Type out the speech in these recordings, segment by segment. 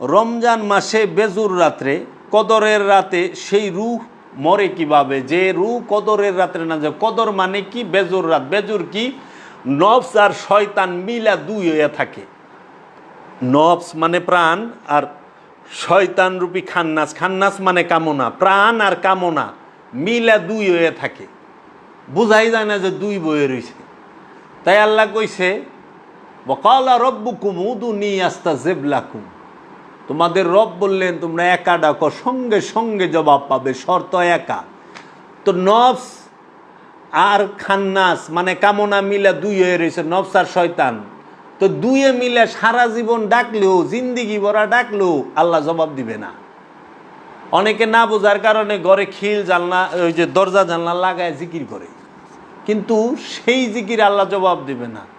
রমজান মাসে বেজুর রাত্রে, কদরের রাতে সেই রুহ মরে কীভাবে? যে রু কদরের রাত্রে না যায় কদর মানে কি? বেজুর রাত। বেজুর কি? নফস আর শয়তান মিলা দুই হয়ে থাকে। নফস মানে প্রাণ আর শয়তান রূপী খান্নাস। খান্নাস মানে কামনা। প্রাণ আর কামনা মিলা দুই হয়ে থাকে। বোঝাই যায় না যে দুই বয়ে রয়েছে। তাই আল্লাহ কইছে বকালা রব্বুকুম উদুনি আস্তা জেবলাকুম তোমাদের রব বললেন, তোমরা একা ডাকো, সঙ্গে সঙ্গে জবাব পাবে, শর্ত একা। তো নফস আর খান্নাস মানে কামনা মিলে দুই হয়ে রয়েছে, নফস আর শয়তান। তো দুয়ে মিলে সারা জীবন ডাকলেও, জিন্দিগি ভরা ডাকলেও আল্লাহ জবাব দিবে না। অনেকে না বোঝার কারণে ঘরে খিল জানলা, ওই যে দরজা জানলা লাগায় জিকির করে। কিন্তু সেই জিকির আল্লাহ জবাব দিবে না।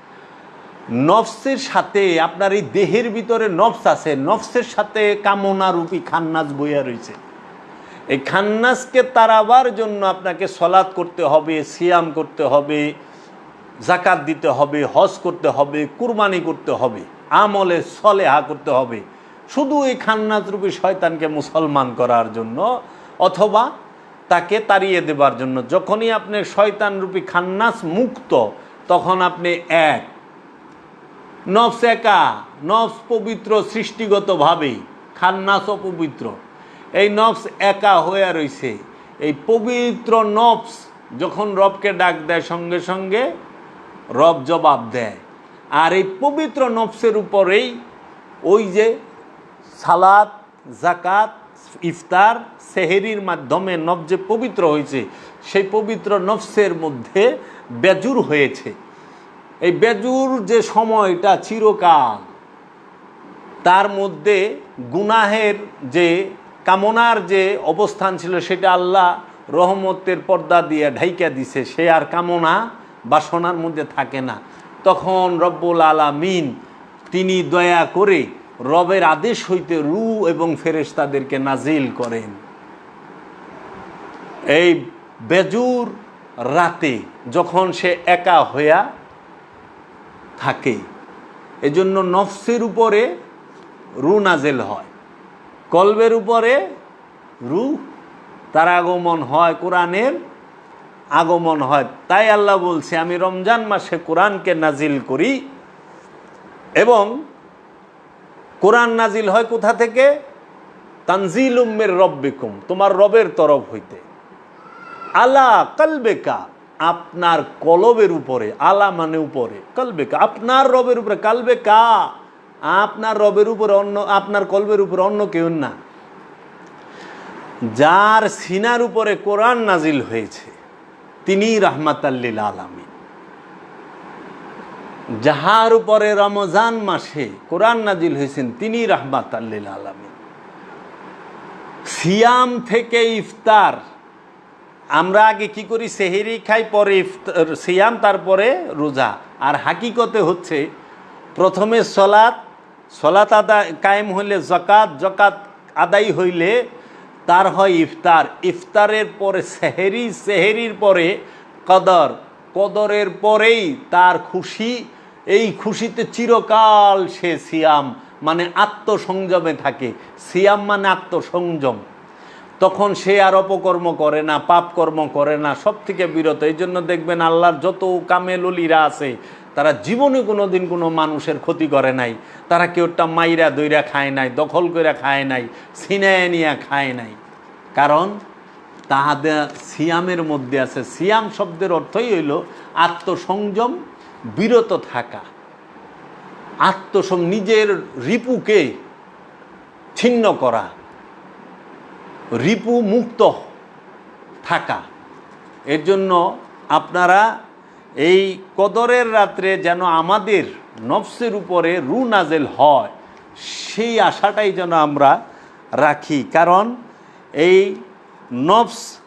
নফসের সাথে আপনার এই দেহের ভিতরে নফস আছে, নফসের সাথে কামনা রূপী খান্নাস বইয়া রয়েছে এই খান্নাসকে তাড়াবার জন্য আপনাকে সলাদ করতে হবে, সিয়াম করতে হবে জাকাত দিতে হবে, হজ করতে হবে, কুরবানি করতে হবে, আমলে সলেহা করতে হবে। শুধু এই খান্নাস রূপী শয়তানকে মুসলমান করার জন্য অথবা তাকে তাড়িয়ে দেবার জন্য। যখনই আপনি শয়তান রূপী খান্নাস মুক্ত, তখন আপনি এক নফস একা নফস পবিত্র সৃষ্টিগতভাবেই, খান্নাস অপবিত্র। এই নফস একা হয়ে রইছে। এই পবিত্র নফস যখন রবকে ডাক দেয় সঙ্গে সঙ্গে, রব জবাব দেয়। আর এই পবিত্র নফসের উপরেই ওই যে সালাত জাকাত ইফতার, সেহেরির মাধ্যমে নফ যে পবিত্র হয়েছে, সেই পবিত্র নফসের মধ্যে বেজুর হয়েছে। এই বেজুর যে সময়টা চিরকাল, তার মধ্যে গুনাহের যে, কামনার যে অবস্থান ছিল, সেটা আল্লাহ রহমতের পর্দা দিয়ে ঢাইকা দিছে। সে আর কামনা বাসনার মধ্যে থাকে না। তখন রব্বুল আলামিন তিনি দয়া করে রবের আদেশ হইতে রু এবং ফেরেশতাদেরকে নাজিল করেন। এই বেজুর রাতে যখন সে একা হইয়া থাকে। এজন্য নফসের উপরে রু নাজেল হয়। কলবের উপরে রু, তার আগমন হয় কোরআনের আগমন হয়। তাই আল্লাহ বলছে, আমি রমজান মাসে কোরআনকে নাজিল করি এবং কোরআন নাজিল হয় কোথা থেকে? তানজিল উম্মের রব্বিকুম, তোমার রবের তরফ হইতে। আলা কালবেকা আপনার কলবের উপরে, আলা মানে উপরে কলবেকা আপনার রবের উপরে কালবেকা আপনার রবের উপরে অন্য, আপনার কলবের উপরে অন্য কেউ না। যার সিনার উপরে কোরআন নাজিল হয়েছে তিনি রাহমাতাল্লিল আলামী যাহার উপরে রমজান মাসে কোরআন নাজিল হয়েছেন তিনি রাহমাত আল্লিল আলমী সিয়াম থেকে ইফতার আমরা আগে কি করি? সেহেরি খাই, পরে সিয়াম, তারপরে রোজা। আর হাকিকতে হচ্ছে, প্রথমে সলাৎ সলাৎ আদা কায়েম হইলে জকাত জকাত আদায় হইলে তার হয় ইফতার। ইফতারের পরে সেহেরি, সেহেরির পরে কদর। কদরের পরেই তার খুশি, এই খুশিতে চিরকাল সে সিয়াম মানে আত্মসংযমে থাকে। সিয়াম মানে আত্মসংযম। তখন সে আর অপকর্ম করে না, পাপ কর্ম করে না সব থেকে বিরত। এই জন্য দেখবেন আল্লাহর যত কামেললিরা আছে, তারা জীবনে কোনো দিন কোনো মানুষের ক্ষতি করে নাই। তারা কেউটা মাইরা দইরা খায় নাই, দখল করে খায় নাই সিনায় নিয়ে খায় নাই। কারণ তাহাদের সিয়ামের মধ্যে আছে। সিয়াম শব্দের অর্থই হইল আত্মসংযম, বিরত থাকা। আত্মসং নিজের রিপুকে ছিন্ন করা। রিপু মুক্ত থাকা। এর জন্য আপনারা এই কদরের রাত্রে যেন আমাদের নফসের উপরে রু নাজেল হয়, সেই আশাটাই যেন আমরা রাখি। কারণ এই নফস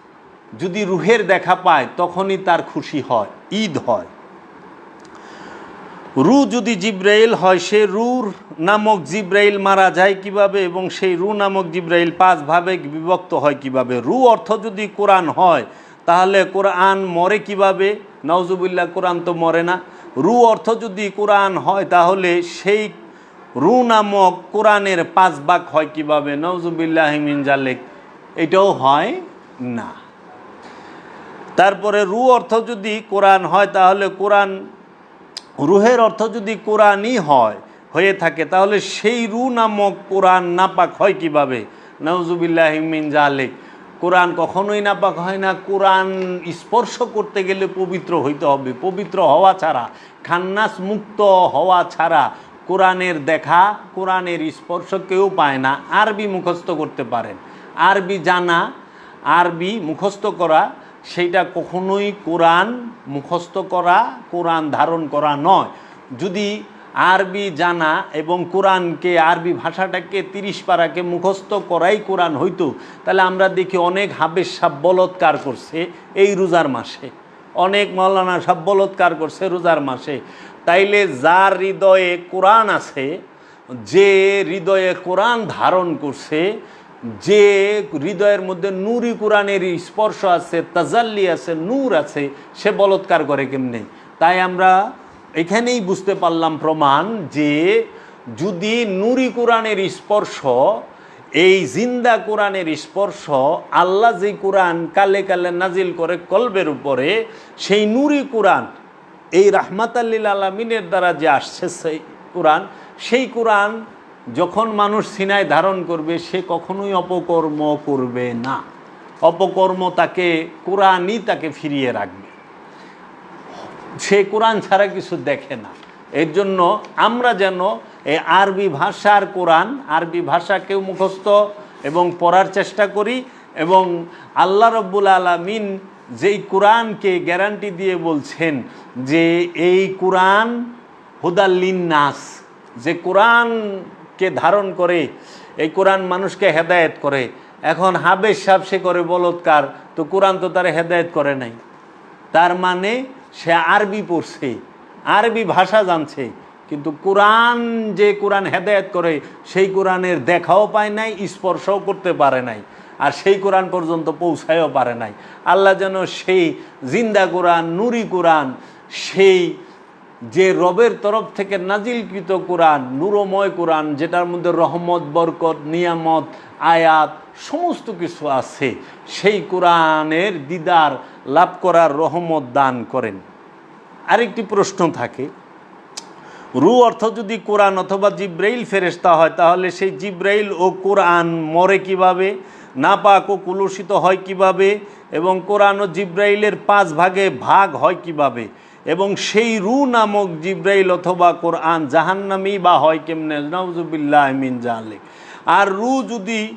যদি রুহের দেখা পায়, তখনই তার খুশি হয়, ঈদ হয়। রু যদি জিব্রাইল হয়, সে রুর নামক জিব্রাইল মারা যায় কীভাবে এবং সেই রু নামক জিব্রাইল পাঁচ ভাবে বিভক্ত হয় কীভাবে? রু অর্থ যদি কোরআন হয়, তাহলে কোরআন মরে কীভাবে? নওজুবিল্লাহ কোরআন তো মরে না। রু অর্থ যদি কোরআন হয়, তাহলে সেই রু নামক কোরআনের পাঁচ ভাগ হয় কীভাবে? নওজুবিল্লাহিমিন জালেক। এটাও হয় না। তারপরে রু অর্থ যদি কোরআন হয়, তাহলে কোরআন রুহের অর্থ যদি কোরআনই হয়, হয়ে থাকে, তাহলে সেই রু নামক কোরআন নাপাক হয় কীভাবে? নওজুবিল্লাহিমিন জালেক। কোরআন কখনোই নাপাক হয় না। কোরআন স্পর্শ করতে গেলে পবিত্র হইতে হবে। পবিত্র হওয়া ছাড়া, খান্নাস মুক্ত হওয়া ছাড়া কোরআনের দেখা, কোরআনের স্পর্শ কেউ পায় না। আরবি মুখস্থ করতে পারেন। আরবি জানা, আরবি মুখস্থ করা সেইটা কখনোই কোরআন মুখস্থ করা, কোরআন ধারণ করা নয়। যদি আরবি জানা এবং কোরআনকে, আরবি ভাষাটাকে তিরিশ পারাকে মুখস্থ করাই কোরআন হইতো, তাহলে আমরা দেখি অনেক হাবের সাপ বলৎকার করছে এই রোজার মাসে। অনেক মৌলানা সাপ বলৎকার করছে রোজার মাসে। তাইলে যার হৃদয়ে কোরআন আছে, যে হৃদয়ে কোরআন ধারণ করছে যে হৃদয়ের মধ্যে নুরি কোরআনের স্পর্শ আছে, তাজাল্লি আছে, নূর আছে, সে বলৎকার করে কেমনে? তাই আমরা এখানেই বুঝতে পারলাম প্রমাণ যে যদি নুরি কোরআনের স্পর্শ, এই জিন্দা কোরআনের স্পর্শ আল্লাহ যে কোরআন কালে কালে নাজিল করে কলবের উপরে, সেই নুরি কোরআন, এই রাহমাত আল্লিল আলমিনের দ্বারা যে আসছে সেই কোরআন সেই কোরআন যখন মানুষ সিনায় ধারণ করবে, সে কখনোই অপকর্ম করবে না। অপকর্ম তাকে, কোরআনই তাকে ফিরিয়ে রাখবে। সে কোরআন ছাড়া কিছু দেখে না। এর জন্য আমরা যেন এই আরবি ভাষার কোরআন, আরবি ভাষা কেউ মুখস্থ এবং পড়ার চেষ্টা করি এবং আল্লাহ রব্বুল আলমিন যেই কোরআনকে গ্যারান্টি দিয়ে বলছেন যে এই কোরআন হুদাল্লিন নাস যে কোরআনকে ধারণ করে, এই কোরআন মানুষকে হেদায়েত করে। এখন হাবেশ সাহ সে করে বলৎকার, তো কোরআন তো তারা হেদায়েত করে নাই। তার মানে সে আরবি পড়ছে, আরবি ভাষা জানছে, কিন্তু কোরআন যে কোরআন হেদায়েত করে, সেই কোরআনের দেখাও পায় নাই, স্পর্শও করতে পারে নাই, আর সেই কোরআন পর্যন্ত পৌঁছায়ও পারে নাই। আল্লাহ যেন সেই জিন্দা কোরআন, নুরি কোরআন, সেই যে রবের তরফ থেকে নাজিলকৃত কোরআন, নুরময় কোরআন, যেটার মধ্যে রহমত, বরকত, নিয়ামত, আয়াত সমস্ত কিছু আছে, সেই কোরআনের দিদার লাভ করার রহমত দান করেন। আরেকটি প্রশ্ন থাকে, রু অর্থ যদি কোরআন অথবা জিব্রাইল ফেরেস্তা হয়, তাহলে সেই জিব্রাইল ও কোরআন মরে কীভাবে? না পাক ও কুলুষিত হয় কীভাবে? এবং কোরআন ও জিব্রাইলের পাঁচ ভাগে ভাগ হয় কীভাবে? এবং সেই রু নামক জিব্রাইল অথবা কোরআন জাহান্নামি বা হয় কেমনে? নওজুবিল্লাহ মিন জালেক। আর রু যদি,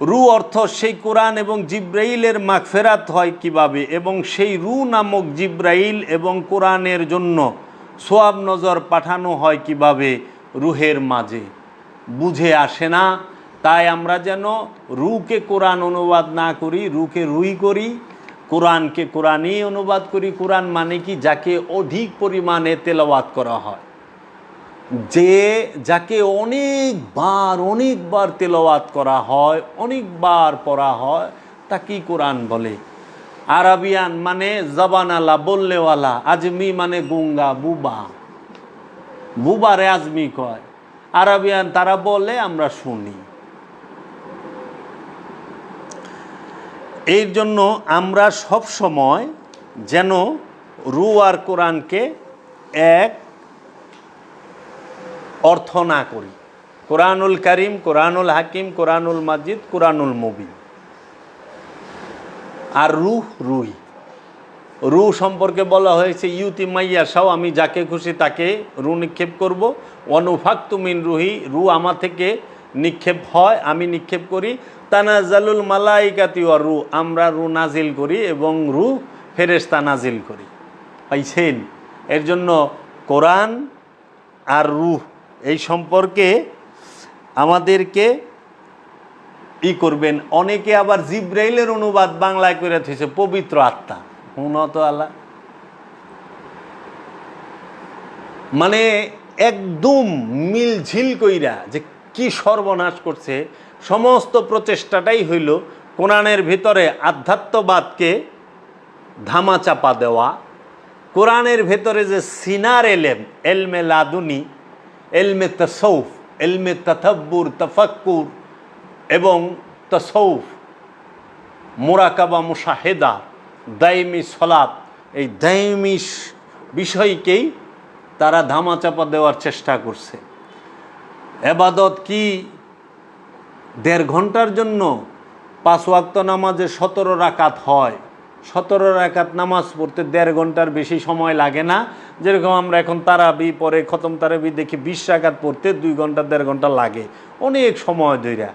রু অর্থ সেই কোরআন এবং জিব্রাইলের মাগফেরাত হয় কীভাবে? এবং সেই রু নামক জিব্রাইল এবং কোরআনের জন্য সোয়াব নজর পাঠানো হয় কীভাবে? রুহের মাঝে। বুঝে আসে না। তাই আমরা যেন রুকে কোরআন অনুবাদ না করি, রুকে রুই করি। কোরআনকে কোরআনই অনুবাদ করি, কোরআন মানে কি? যাকে অধিক পরিমাণে তেলাওয়াত করা হয়। যে, যাকে অনেকবার অনেকবার তেলাওয়াত করা হয়, অনেকবার পড়া হয় তাকেই কোরআন বলে। আরাবিয়ান মানে জবানালা, বললেওয়ালা, আজমি মানে গুঙ্গা, বুবা। বুবারে আজমি কয়। আরাবিয়ান তারা বলে, আমরা শুনি। এর জন্য আমরা সব সময় যেন রু আর কোরআনকে এক অর্থ না করি। কোরআনুল করিম, কোরআনুল হাকিম, কোরআনুল মাজিদ, কোরআনুল মুবিন। আর রুহ রুই। রু সম্পর্কে বলা হয়েছে, ইউতি মাইয়া সাও আমি যাকে খুশি তাকে রু নিক্ষেপ করব। অনুফাক রুহি রু আমার থেকে নিক্ষেপ হয়, আমি নিক্ষেপ করি। তানাজালুল মালাইকাতি ও রু, আমরা রু নাজিল করি এবং রু ফেরেস্তা নাজিল করি। পাইছেন? এর জন্য কোরআন আর রুহ এই সম্পর্কে আমাদেরকে ই করবেন। অনেকে আবার জিব্রাইলের অনুবাদ বাংলায় করে থেছে পবিত্র আত্মা। হুনত আল্লাহ। মানে একদম মিলঝিল কইরা যে কি সর্বনাশ করছে? সমস্ত প্রচেষ্টাটাই হইল কোরআনের ভিতরে আধ্যাত্মবাদকে ধামা চাপা দেওয়া। কোরআনের ভেতরে যে সিনার এলেম, এলমে লাদুনি, এলমে তসৌফ, এলমে তাথাব্বুর তাফাক্কুর এবং তসৌফ, মোরাকাবা মুশাহেদা দায়মি সলাপ এই দায়মি স- বিষয়কেই তারা ধামাচাপা দেওয়ার চেষ্টা করছে। এবাদত কি? দেড় ঘণ্টার জন্য পাঁচ ওয়াক্ত নামাজে সতেরো রাকাত হয়। সতেরো রাকাত নামাজ পড়তে দেড় ঘণ্টার বেশি সময় লাগে না। যেরকম আমরা এখন তারাবি পরে খতম তারাবি দেখি বিশ রাকাত পড়তে দুই ঘণ্টা, দেড় ঘণ্টা লাগে। অনেক সময় ধইরা।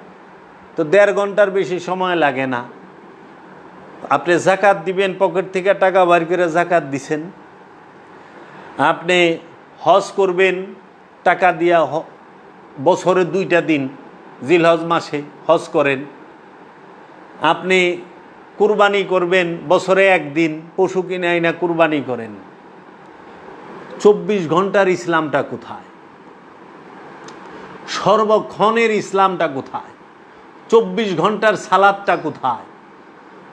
তো দেড় ঘণ্টার বেশি সময় লাগে না। আপনি জাকাত দিবেন, পকেট থেকে টাকা বার করে জাকাত দিছেন। আপনি হজ করবেন, টাকা দিয়া হ- বছরে দুইটা দিন জিলহজ মাসে হজ করেন। আপনি কুরবানি করবেন, বছরে একদিন পশু কিনে আইনা কুরবানি করেন। চব্বিশ ঘণ্টার ইসলামটা কোথায়? সর্বক্ষণের ইসলামটা কোথায়? চব্বিশ ঘণ্টার সালাদটা কোথায়?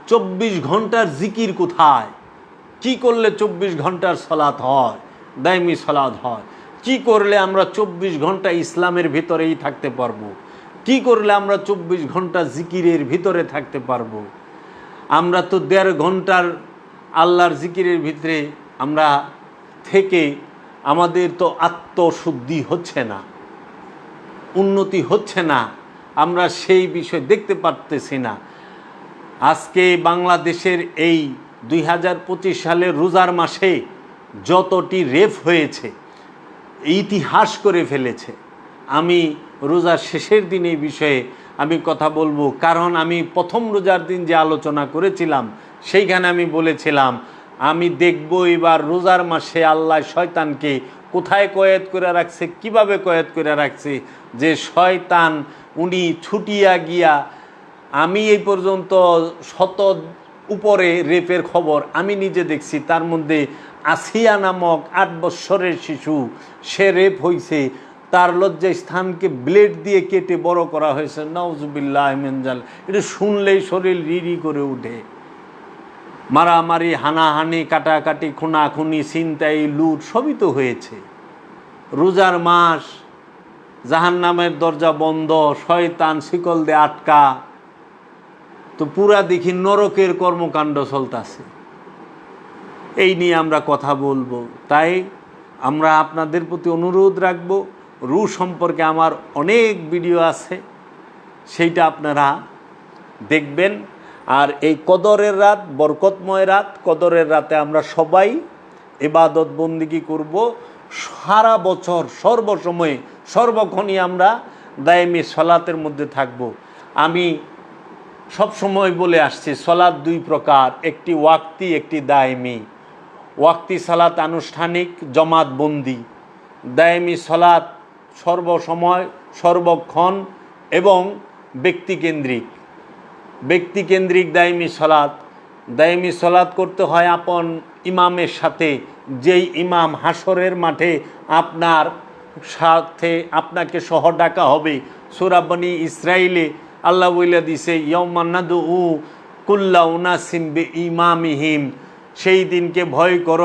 চব্বিশ ঘণ্টার জিকির কোথায়? কি করলে চব্বিশ ঘণ্টার সলাৎ হয়? দায়মি সলাৎ হয়? কি করলে আমরা চব্বিশ ঘণ্টা ইসলামের ভিতরেই থাকতে পারব? কি করলে আমরা চব্বিশ ঘণ্টা জিকিরের ভিতরে থাকতে পারব? আমরা তো দেড় ঘণ্টার আল্লাহর জিকিরের ভিতরে আমরা থেকে আমাদের তো আত্মশুদ্ধি হচ্ছে না, উন্নতি হচ্ছে না, আমরা সেই বিষয় দেখতে পারতেছি না। আজকে বাংলাদেশের এই দুই হাজার পঁচিশ সালের রোজার মাসে যতটি রেফ হয়েছে ইতিহাস করে ফেলেছে। আমি রোজার শেষের দিন এই বিষয়ে আমি কথা বলব, কারণ আমি প্রথম রোজার দিন যে আলোচনা করেছিলাম, সেইখানে আমি বলেছিলাম, আমি দেখব এবার রোজার মাসে আল্লাহ শয়তানকে কোথায় কয়েদ করে রাখছে, কীভাবে কয়েদ করে রাখছে, যে শয়তান উনি ছুটিয়া গিয়া, আমি এই পর্যন্ত শত উপরে রেপের খবর আমি নিজে দেখছি, তার মধ্যে আসিয়া নামক আট বৎসরের শিশু, সে রেপ হয়েছে তার লজ্জা স্থানকে ব্লেড দিয়ে কেটে বড় করা হয়েছে। নওজুবিল্লাহ মেনজাল এটা শুনলেই শরীর রিরি করে উঠে। মারামারি, হানাহানি, কাটাকাটি, খুনাখুনি, ছিনতাই, লুট, সবই তো হয়েছে। রোজার মাস জাহান নামের দরজা বন্ধ, শয়তান শিকল দে আটকা। তো পুরা দেখি নরকের কর্মকাণ্ড চলতেছে। এই নিয়ে আমরা কথা বলব। তাই আমরা আপনাদের প্রতি অনুরোধ রাখব, রু সম্পর্কে আমার অনেক ভিডিও আছে, সেইটা আপনারা দেখবেন। আর এই কদরের রাত, বরকতময় রাত, কদরের রাতে আমরা সবাই এবাদত বন্দিগি করব। সারা বছর সর্বসময়ে, সর্বক্ষণই আমরা দায়েমি সলাতের মধ্যে থাকব। আমি সব সময় বলে আসছি, সলাদ দুই প্রকার, একটি ওয়াক্তি, একটি দায়মি। ওয়াক্তি সালাত আনুষ্ঠানিক, জমাত বন্দি। দায়মি সলাৎ সর্বসময়, সর্বক্ষণ এবং ব্যক্তিকেন্দ্রিক। ব্যক্তিকেন্দ্রিক দায়মি সলাৎ দায়মি সলাৎ করতে হয় আপন ইমামের সাথে, যেই ইমাম হাসরের মাঠে আপনার সাথে আপনাকে সহ ডাকা হবে। সুরাবনি ইসরায়েলে আল্লাহ বইলা দিছে উ কুল্লা উনাসিম ইমামিহিম সেই দিনকে ভয় কর,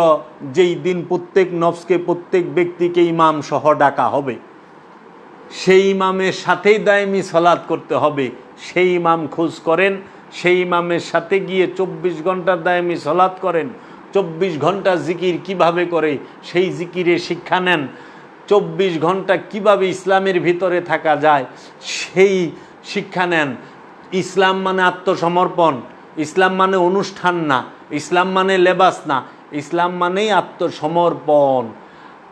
যেই দিন প্রত্যেক নফসকে, প্রত্যেক ব্যক্তিকে ইমাম সহ ডাকা হবে। সেই ইমামের সাথেই দায়মি সলাৎ করতে হবে। সেই ইমাম খোঁজ করেন, সেই ইমামের সাথে গিয়ে চব্বিশ ঘণ্টার দায়মি সলাৎ করেন। চব্বিশ ঘণ্টা জিকির কীভাবে করে, সেই জিকিরে শিক্ষা নেন। চব্বিশ ঘণ্টা কীভাবে ইসলামের ভিতরে থাকা যায়, সেই শিক্ষা নেন। ইসলাম মানে আত্মসমর্পণ, ইসলাম মানে অনুষ্ঠান না, ইসলাম মানে লেবাস না, ইসলাম মানেই আত্মসমর্পণ।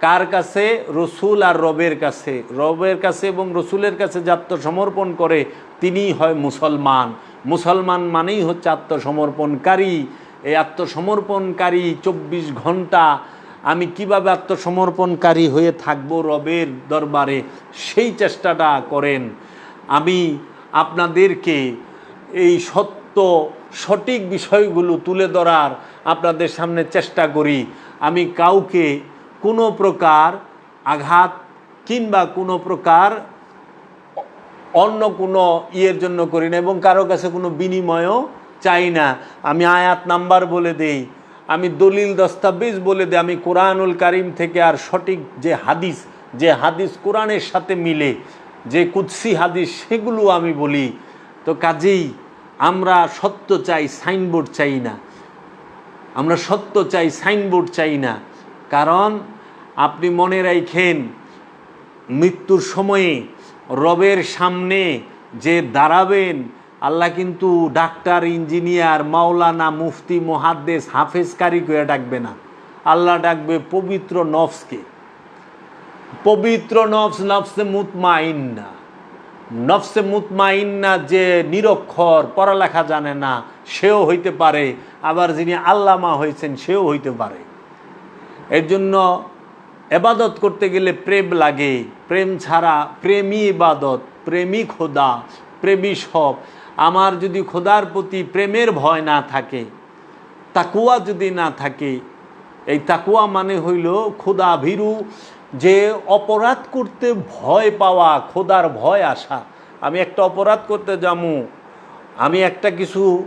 কার কাছে? রসুল আর রবের কাছে। রবের কাছে এবং রসুলের কাছে যে আত্মসমর্পণ করে, তিনিই হয় মুসলমান। মুসলমান মানেই হচ্ছে আত্মসমর্পণকারী। এই আত্মসমর্পণকারী চব্বিশ ঘণ্টা আমি কীভাবে আত্মসমর্পণকারী হয়ে থাকব রবের দরবারে? সেই চেষ্টাটা করেন। আমি আপনাদেরকে এই সত্য, সঠিক বিষয়গুলো তুলে ধরার আপনাদের সামনে চেষ্টা করি। আমি কাউকে কোনো প্রকার আঘাত কিংবা কোনো প্রকার অন্য কোনো ইয়ের জন্য করি না এবং কারও কাছে কোনো বিনিময়ও চাই না। আমি আয়াত নাম্বার বলে দেই, আমি দলিল দস্তাবেজ বলে দিই, আমি কোরআনুল কারিম থেকে আর সঠিক যে হাদিস যে হাদিস কোরআনের সাথে মিলে যে কুৎসি হাদিস, সেগুলো আমি বলি। তো কাজেই আমরা সত্য চাই, সাইনবোর্ড চাই না। আমরা সত্য চাই, সাইনবোর্ড চাই না। কারণ আপনি মনে রাখেন, মৃত্যুর সময়ে রবের সামনে যে দাঁড়াবেন, আল্লাহ কিন্তু ডাক্তার, ইঞ্জিনিয়ার, মাওলানা, মুফতি, মহাদ্দেশ হাফেজ কারি করে ডাকবে না। আল্লাহ ডাকবে পবিত্র নফসকে। পবিত্র নফস, নফসে মুতমাইন্না। নফসে মুতমাইন্না যে নিরক্ষর, পড়ালেখা জানে না, সেও হইতে পারে। আবার যিনি আল্লামা হয়েছেন, সেও হইতে পারে। এর জন্য এবাদত করতে গেলে প্রেম লাগে। প্রেম ছাড়া প্রেমী ইবাদত, প্রেমী খোদা, প্রেমী সব। আমার যদি খোদার প্রতি প্রেমের ভয় না থাকে, তাকুয়া যদি না থাকে, এই তাকুয়া মানে হইল খোদা ভীরু যে অপরাধ করতে ভয় পাওয়া, খোদার ভয় আসা, আমি একটা অপরাধ করতে যামু, আমি একটা কিছু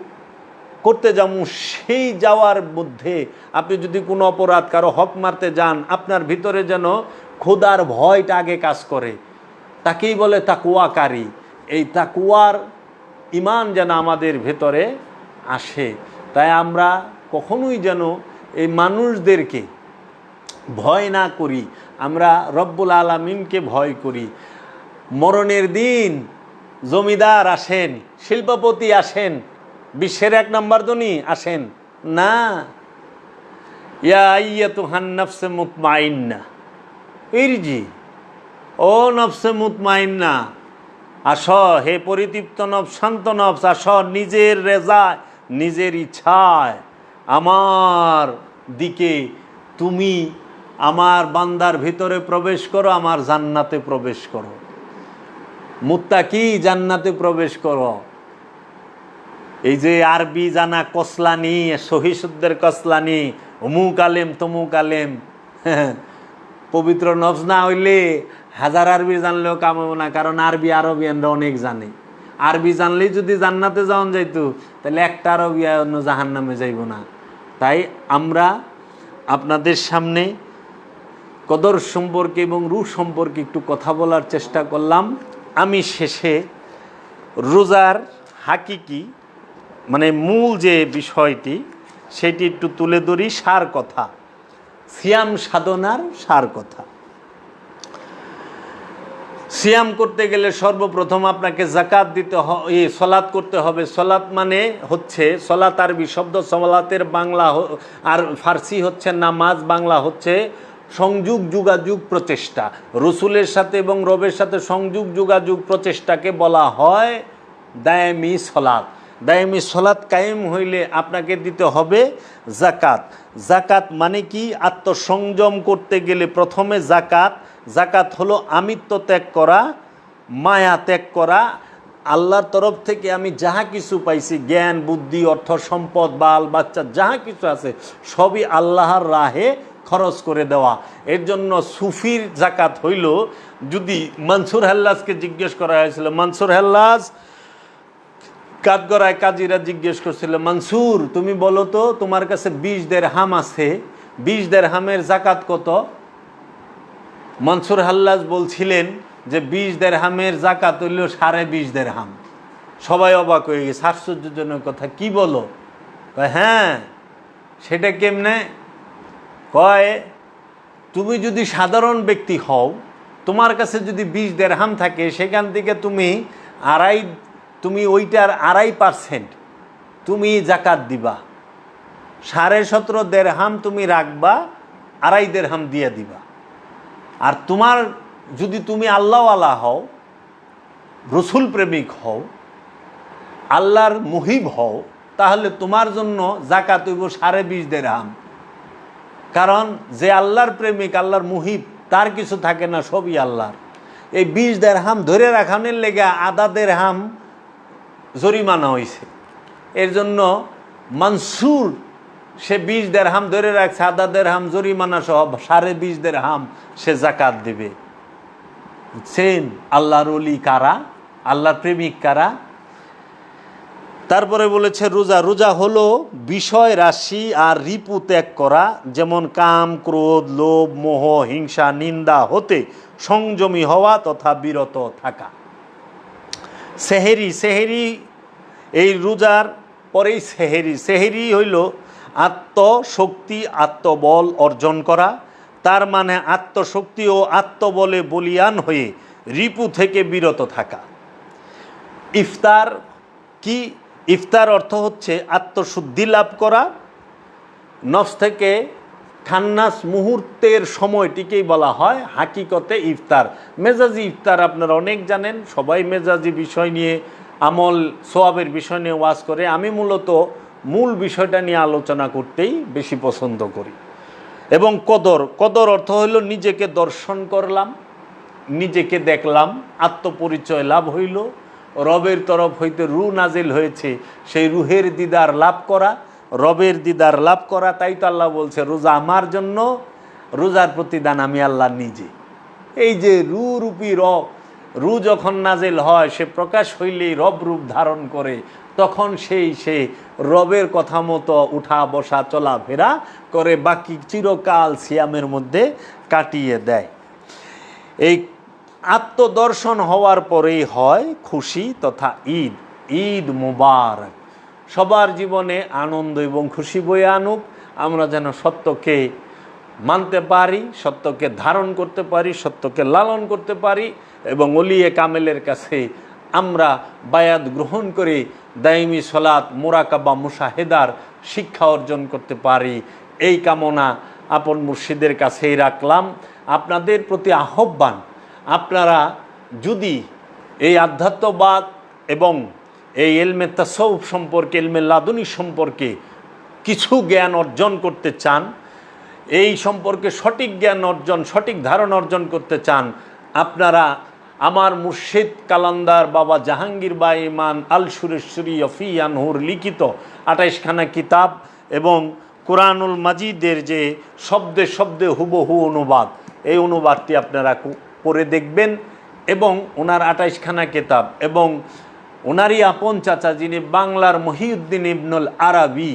করতে যাব সেই যাওয়ার মধ্যে আপনি যদি কোনো অপরাধ, কারও হক মারতে যান, আপনার ভিতরে যেন খোদার ভয়টা আগে কাজ করে। তাকেই বলে তাকুয়াকারী। এই তাকুয়ার ইমান যেন আমাদের ভেতরে আসে। তাই আমরা কখনোই যেন এই মানুষদেরকে ভয় না করি আমরা রব্বুল আলমিনকে ভয় করি। মরণের দিন জমিদার আসেন, শিল্পপতি আসেন, বিশ্বের এক নম্বর ধনী আসেন। না। ইয়া তুহান নফসে মুতমাইন্না। ইরজি। ও নফসে মুতমাইন্না, আস হে পরিতৃপ্ত নব শান্ত নফস, আস নিজের রেজায়, নিজের ইচ্ছায়। আমার দিকে তুমি আমার বান্দার ভিতরে প্রবেশ করো, আমার জান্নাতে প্রবেশ করো। মুত্তাকি জান্নাতে প্রবেশ করো। এই যে আরবি জানা কসলানি, সহিসুদ্দের কসলানি, অমুক আলেম, তমুক আলেম পবিত্র নফস না হইলে হাজার আরবি জানলেও কাম হবে না, কারণ আরবি আরবিয়ানরা অনেক জানে। আরবি জানলেই যদি জান্নাতে যাওয়ান যাইতো, তাহলে একটা আরবি অন্য জাহান নামে যাইব না। তাই আমরা আপনাদের সামনে কদর সম্পর্কে এবং রূহ সম্পর্কে একটু কথা বলার চেষ্টা করলাম। আমি শেষে রোজার হাকিকি মানে মূল যে বিষয়টি, সেটি একটু তুলে ধরি, সার কথা। সিয়াম সাধনার সার কথা। সিয়াম করতে গেলে সর্বপ্রথম আপনাকে জাকাত দিতে হবে সলাৎ করতে হবে। সলাৎ মানে হচ্ছে, সলাৎ আরবি শব্দ, সলাতের বাংলা আর ফার্সি হচ্ছে নামাজ, বাংলা হচ্ছে সংযোগ যোগাযোগ প্রচেষ্টা। রসুলের সাথে এবং রবের সাথে সংযোগ যোগাযোগ প্রচেষ্টাকে বলা হয় দায়ামি সলাৎ। দায়ামি সলাৎ কায়েম হইলে আপনাকে দিতে হবে জাকাত জাকাত মানে কি? আত্মসংযম করতে গেলে প্রথমে জাকাত জাকাত হলো আমিত্ব ত্যাগ করা, মায়া ত্যাগ করা। আল্লাহর তরফ থেকে আমি যাহা কিছু পাইছি, জ্ঞান, বুদ্ধি, অর্থ, সম্পদ, বাল, বাচ্চা, যাহা কিছু আছে, সবই আল্লাহর রাহে খরচ করে দেওয়া। এর জন্য সুফির জাকাত হইল, যদি মনসুর হাল্লাজকে জিজ্ঞেস করা হয়েছিল, মনসুর হাল্লাজ, কাঠগড়ায় কাজীরা জিজ্ঞেস করছিল, মনসুর, তুমি বলো তো, তোমার কাছে বিশ দের হাম আছে, বিশ দের হামের জাকাত কত? মনসুর হাল্লাজ বলছিলেন যে, বিশ দেড়হামের জাকাত হইল সাড়ে বিশ দেড়হাম। সবাই অবাক হয়ে গেছে, আশ্চর্যজনক কথা, কি বলো? হ্যাঁ সেটা কেমনে কয়, তুমি যদি সাধারণ ব্যক্তি হও, তোমার কাছে যদি বিশ দেড়হাম থাকে, সেখান থেকে তুমি আড়াই, তুমি ওইটার আড়াই পার্সেন্ট তুমি জাকাত দিবা। সাড়ে সতেরো দেড়হাম তুমি রাখবা, আড়াই দেড়হাম দিয়ে দিবা। আর তোমার যদি তুমি আল্লাহওয়ালা হও, রসুল প্রেমিক হও, আল্লাহর মুহিব হও, তাহলে তোমার জন্য জাকাত হইব সাড়ে বিশ দেড়হাম। কারণ যে আল্লাহর প্রেমিক, আল্লাহর মুহিব, তার কিছু থাকে না, সবই আল্লাহর। এই বিশ দেড়হাম ধরে রাখানোর লেগে আদা দেড়হাম জরিমানা হয়েছে এর জন্য মানসুর, সে বিশ দেড়হাম ধরে রাখছে আদা দেড়হাম জরিমানা সহ সাড়ে বিশ দেড়হাম সে জাকাত দেবে। বুঝছেন? আল্লাহর অলি কারা? আল্লাহর প্রেমিক কারা? তারপরে বলেছে রোজা রোজা হলো বিষয় রাশি আর রিপু ত্যাগ করা, যেমন কাম, ক্রোধ, লোভ, মোহ, হিংসা, নিন্দা হতে সংযমী হওয়া তথা বিরত থাকা। সেহেরি সেহেরি, এই রোজার পরেই সেহেরি। সেহেরি হইল আত্মশক্তি, আত্মবল অর্জন করা। তার মানে আত্মশক্তি ও আত্মবলে বলিয়ান হয়ে রিপু থেকে বিরত থাকা। ইফতার কি ইফতার অর্থ হচ্ছে আত্মশুদ্ধি লাভ করা, নফস থেকে খান্নাস মুহূর্তের সময়টিকেই বলা হয় হাকিকতে ইফতার। মেজাজি ইফতার আপনারা অনেক জানেন, সবাই মেজাজি বিষয় নিয়ে, আমল, সোয়াবের বিষয় নিয়ে ওয়াজ করে। আমি মূলত মূল বিষয়টা নিয়ে আলোচনা করতেই বেশি পছন্দ করি। এবং কদর কদর অর্থ হলো নিজেকে দর্শন করলাম, নিজেকে দেখলাম, আত্মপরিচয় লাভ হইল রবের তরফ হইতে রু নাজিল হয়েছে, সেই রুহের দিদার লাভ করা, রবের দিদার লাভ করা, তাই তো আল্লাহ বলছে, রোজা আমার জন্য, রোজার প্রতিদান আমি আল্লাহ নিজে। এই যে রু রূপী রব, রু যখন নাজেল হয়, সে প্রকাশ হইলেই রব রূপ ধারণ করে, তখন সেই সে রবের কথা মতো উঠা, বসা চলাফেরা করে, বাকি চিরকাল সিয়ামের মধ্যে কাটিয়ে দেয়। এই আত্মদর্শন হওয়ার পরেই হয় খুশি তথা ঈদ। ঈদ মুবারক। সবার জীবনে আনন্দ এবং খুশি বয়ে আনুক। আমরা যেন সত্যকে মানতে পারি, সত্যকে ধারণ করতে পারি, সত্যকে লালন করতে পারি এবং অলিয়ে কামেলের কাছে আমরা বায়াত গ্রহণ করে দাইমি সলাৎ, মোরাকাবা মুশাহেদার শিক্ষা অর্জন করতে পারি। এই কামনা আপন মুর্শিদের কাছেই রাখলাম। আপনাদের প্রতি আহ্বান আপনারা যদি এই আধ্যাত্মবাদ এবং এই এলমে তাসৌফ সম্পর্কে, এলমে লাদুনি সম্পর্কে কিছু জ্ঞান অর্জন করতে চান, এই সম্পর্কে সঠিক জ্ঞান অর্জন, সঠিক ধারণা অর্জন করতে চান, আপনারা আমার মুর্শিদ কালান্দার বাবা জাহাঙ্গীর বা ইমান আল সুরেশ্বরী অফি আনহুর লিখিত আঠাইশখানা কিতাব এবং কোরআনুল মাজিদের যে শব্দে শব্দে হুবহু অনুবাদ, এই অনুবাদটি আপনারা করে দেখবেন এবং ওনার আঠাইশখানা কেতাব এবং ওনারই আপন চাচা যিনি বাংলার মহিউদ্দিন ইবনুল আরাবি,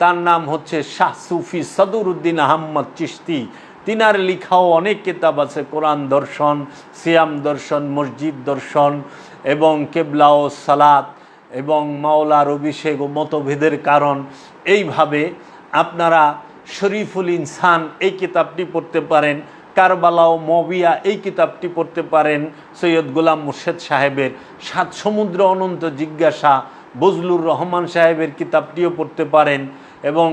তার নাম হচ্ছে শাহ সুফি সদরুদ্দিন আহম্মদ চিশতি। তিনার লিখাও অনেক কিতাব আছে, কোরআন দর্শন, সিয়াম দর্শন, মসজিদ দর্শন এবং কেবলাও সালাত এবং মাওলার অভিষেক ও মতভেদের কারণ। এইভাবে আপনারা শরীফুল ইনসান এই কিতাবটি পড়তে পারেন। কারবালা ও মবিয়া এই কিতাবটি পড়তে পারেন সৈয়দ গোলাম মুর্শেদ সাহেবের। সাত সমুদ্র অনন্ত জিজ্ঞাসা বজলুর রহমান সাহেবের কিতাবটিও পড়তে পারেন এবং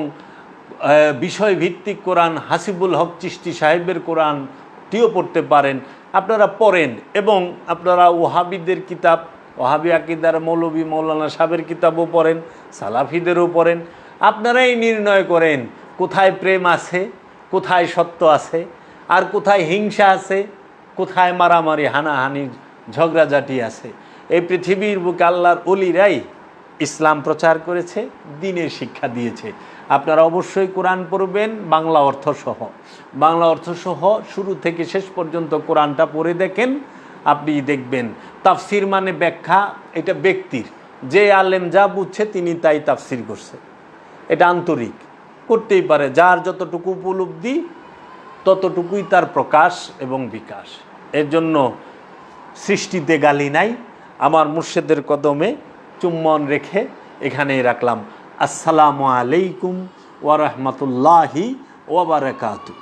বিষয়ভিত্তিক কোরআন, হাসিবুল হক চিস্তি সাহেবের কোরআনটিও পড়তে পারেন। আপনারা পড়েন এবং আপনারা ওহাবিদের কিতাব, ওহাবি আকিদার মৌলবী মৌলানা সাহেবের কিতাবও পড়েন, সালাফিদেরও পড়েন। আপনারাই নির্ণয় করেন কোথায় প্রেম আছে, কোথায় সত্য আছে আর কোথায় হিংসা আছে, কোথায় মারামারি, হানাহানি, ঝগড়াঝাটি আছে। এই পৃথিবীর বুকে আল্লাহর অলিরাই ইসলাম প্রচার করেছে, দিনের শিক্ষা দিয়েছে। আপনারা অবশ্যই কোরআন পড়বেন, বাংলা অর্থসহ। বাংলা অর্থসহ শুরু থেকে শেষ পর্যন্ত কোরআনটা পড়ে দেখেন, আপনি দেখবেন। তাফসির মানে ব্যাখ্যা, এটা ব্যক্তির। যে আলেম যা বুঝছে, তিনি তাই তাফসির করছে। এটা আন্তরিক। করতেই পারে, যার যতটুকু উপলব্ধি ততটুকুই তার প্রকাশ এবং বিকাশ। এর জন্য সৃষ্টিতে গালি নাই, আমার মুর্শেদের কদমে চুম্বন রেখে এখানেই রাখলাম। আসসালামু আলাইকুম ওয়ারহমতুল্লাহি ওবরাকাতু